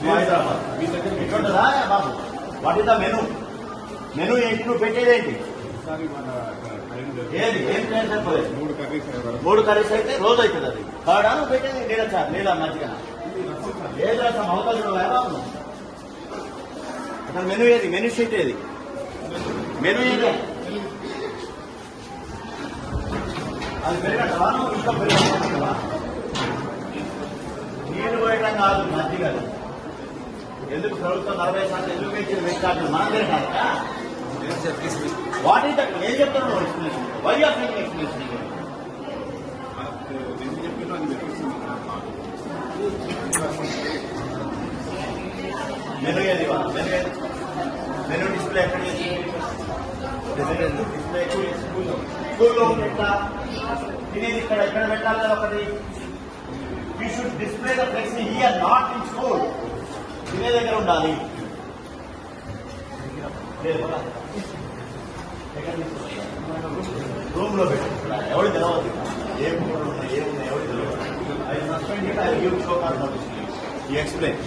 ఎట్లుంటుందా Babu what is the menu menu ఏంటి నువ్వు పెట్టేది ఏంటి ఏది ఏం టైం సరిపోలేదు మూడు కర్రీస్ అయితే రోజు అవుతుంది అది కాడా నువ్వు పెట్టేది నీళ్ళ సార్ నీళ్ళ మజ్జిగ ఏది రసం అవకాశం బాబు ఎలా అసలు మెను ఏది మెను షీట్ ఏది మెను ఏది అది పెరగటవా నువ్వు ఇంకా పెరగటవా నీళ్ళు పోయడం కాదు మజ్జిగ అది. ఎందుకు ప్రభుత్వం నలభై శాతం ఎందుకు పెంచింది పెట్టాలి మనం తిరగాలట వాట్ ఈస్ దట్ ఏం చెప్తున్నావు explanation why are making explanation ఎందుకు చెప్పినా అది పెట్టేసింది మెను ఏది ఇవాళ? మెను ఏది మెను డిస్ప్లే ఎక్కడ చేసింది డిస్ప్లే స్కూల్లో స్కూల్లో ఎట్లా తినేది ఇక్కడ ఎక్కడ పెట్టాలి కదా ఒకటి you should display the flexi here not in school తినే దగ్గర ఉండాలి. రూమ్లో పెట్టి. ఎవరు తెలవదు. ఏం కూరలు ఉన్నాయి ఏమున్నాయి ఎవరు తెలియదు I suspend I give show cause notice you explain.